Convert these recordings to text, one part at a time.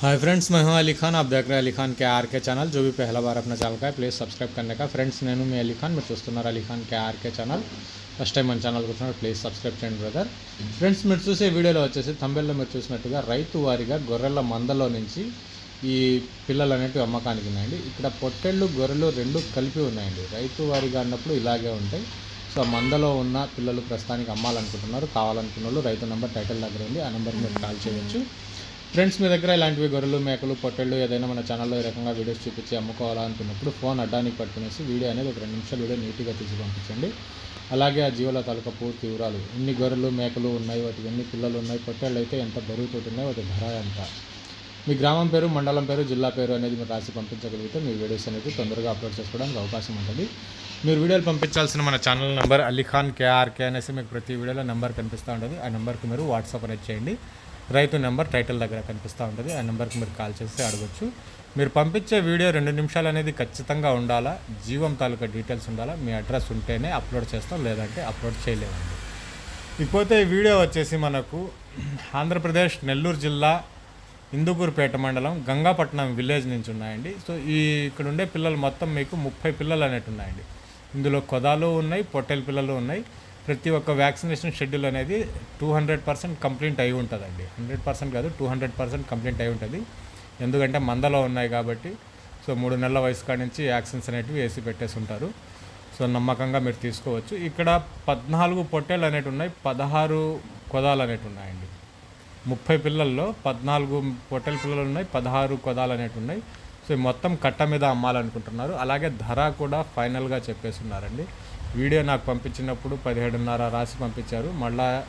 Hi friends मैं हूं अली खान आप देख रहे हैं अली खान के आर के ఛానల్ जो भी पहला बार अपना ఛానల్ का है प्लीज़ सब्सक्राइब करने का ఫ్రెండ్స్ నేను మీ అలీ ఖాన్ మీరు చూస్తున్నారు Ali Khan K R K channel first time మన ఛానల్ కూర్చున్నారు ప్లీజ్ సబ్స్క్రైబ్ చేయండి బ్రదర్ ఫ్రెండ్స్ మీరు చూసే వీడియోలో వచ్చేసి తంబెల్లో మీరు చూసినట్టుగా రైతు వారిగా గొర్రెల మందలో నుంచి ఈ పిల్లలు అనేటివి అమ్మకానికి ఉన్నాయండి ఇక్కడ పొట్టెళ్ళు గొర్రెలు రెండు కలిపి ఉన్నాయండి రైతు వారిగా అన్నప్పుడు ఇలాగే ఉంటాయి సో మందలో ఉన్న పిల్లలు ప్రస్తుతానికి అమ్మాలనుకుంటున్నారు కావాలనుకున్న వాళ్ళు రైతు నెంబర్ టైటిల్ దగ్గర ఉంది ఆ నెంబర్కి మీరు కాల్ చేయవచ్చు ఫ్రెండ్స్ మీ దగ్గర ఇలాంటివి గొర్రెలు మేకలు పొట్టెళ్ళు ఏదైనా మన ఛానల్లో ఈ రకంగా వీడియోస్ చూపించి అమ్ముకోవాలనుకున్నప్పుడు ఫోన్ అడ్డానికి పట్టుకునేసి వీడియో అనేది ఒక రెండు నిమిషాలు వీడియో నీట్గా తీసి పంపించండి. అలాగే ఆ జీవుల తాలూకా పూర్తి వివరాలు ఎన్ని గొర్రెలు మేకలు ఉన్నాయి వాటికి ఎన్ని పిల్లలు ఉన్నాయి పొట్టేళ్ళు అయితే ఎంత బరువుతో ఉన్నాయి వాటి ధర ఎంత? మీ గ్రామం పేరు మండలం పేరు జిల్లా పేరు అనేది మీరు రాసి పంపించగలిగితే మీ వీడియోస్ అనేది తొందరగా అప్లోడ్ చేసుకోవడానికి అవకాశం ఉంటుంది. మీరు వీడియోలు పంపించాల్సిన మన ఛానల్ నెంబర్ అలీఖాన్ కేఆర్కే అనేసి మీకు ప్రతి వీడియోలో నెంబర్ కనిపిస్తూ ఉంటుంది. ఆ నెంబర్కి మీరు వాట్సాప్ అనేది చేయండి. రైతు నెంబర్ టైటిల్ దగ్గర కనిపిస్తూ ఉంటుంది. ఆ నెంబర్కి మీరు కాల్ చేసి అడగొచ్చు. మీరు పంపించే వీడియో రెండు నిమిషాలు అనేది ఖచ్చితంగా ఉండాలా? జీవం తాలూకా డీటెయిల్స్ ఉండాలా? మీ అడ్రస్ ఉంటేనే అప్లోడ్ చేస్తాం లేదంటే అప్లోడ్ చేయలేమండి. ఇకపోతే ఈ వీడియో వచ్చేసి మనకు ఆంధ్రప్రదేశ్ నెల్లూరు జిల్లా ఇందుకూరుపేట మండలం గంగాపట్నం విలేజ్ నుంచి ఉన్నాయండి. సో ఈ ఇక్కడ ఉండే పిల్లలు మొత్తం మీకు ముప్పై పిల్లలు అనేవి ఉన్నాయండి. ఇందులో కొదాలు ఉన్నాయి పొట్టెల పిల్లలు ఉన్నాయి. ప్రతి ఒక్క వ్యాక్సినేషన్ షెడ్యూల్ అనేది టూ హండ్రెడ్ పర్సెంట్ కంప్లీట్ అయి ఉంటుందండి. హండ్రెడ్ పర్సెంట్ కాదు టూ హండ్రెడ్ పర్సెంట్ కంప్లీట్ అయి ఉంటుంది. ఎందుకంటే మందలో ఉన్నాయి కాబట్టి సో మూడు నెలల వయసు కాడి నుంచి వ్యాక్సిన్స్ అనేటివి వేసి పెట్టేసి ఉంటారు. సో నమ్మకంగా మీరు తీసుకోవచ్చు. ఇక్కడ పద్నాలుగు పొట్టేలు అనేవి ఉన్నాయి పదహారు కొదాలు అనేవి ఉన్నాయండి. ముప్పై పిల్లల్లో పద్నాలుగు పొట్టెల పిల్లలు ఉన్నాయి పదహారు కొదాలు అనేవి ఉన్నాయి. సో మొత్తం కట్ట మీద అమ్మాలనుకుంటున్నారు. అలాగే ధర కూడా ఫైనల్గా చెప్పేస్తున్నారండి. వీడియో నాకు పంపించినప్పుడు పదిహేడున్నర రాసి పంపించారు. మళ్ళా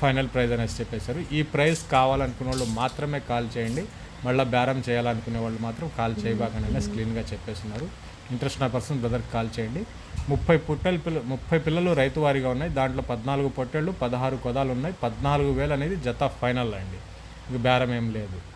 ఫైనల్ ప్రైజ్ అనేసి చెప్పేశారు. ఈ ప్రైజ్ కావాలనుకునే వాళ్ళు మాత్రమే కాల్ చేయండి. మళ్ళీ బేరం చేయాలనుకునే వాళ్ళు మాత్రం కాల్ చేయబాకనే క్లీన్గా చెప్పేస్తున్నారు. ఇంట్రెస్ట్ ఉన్న పర్సన్ బ్రదర్కి కాల్ చేయండి. ముప్పై పుట్టెల పిల్ల ముప్పై పిల్లలు రైతు వారిగా ఉన్నాయి. దాంట్లో పద్నాలుగు పొట్టేళ్ళు పదహారు కొదాలు ఉన్నాయి. పద్నాలుగు వేలు అనేది జత ఫైనల్ అండి. ఇక బేరం ఏం లేదు.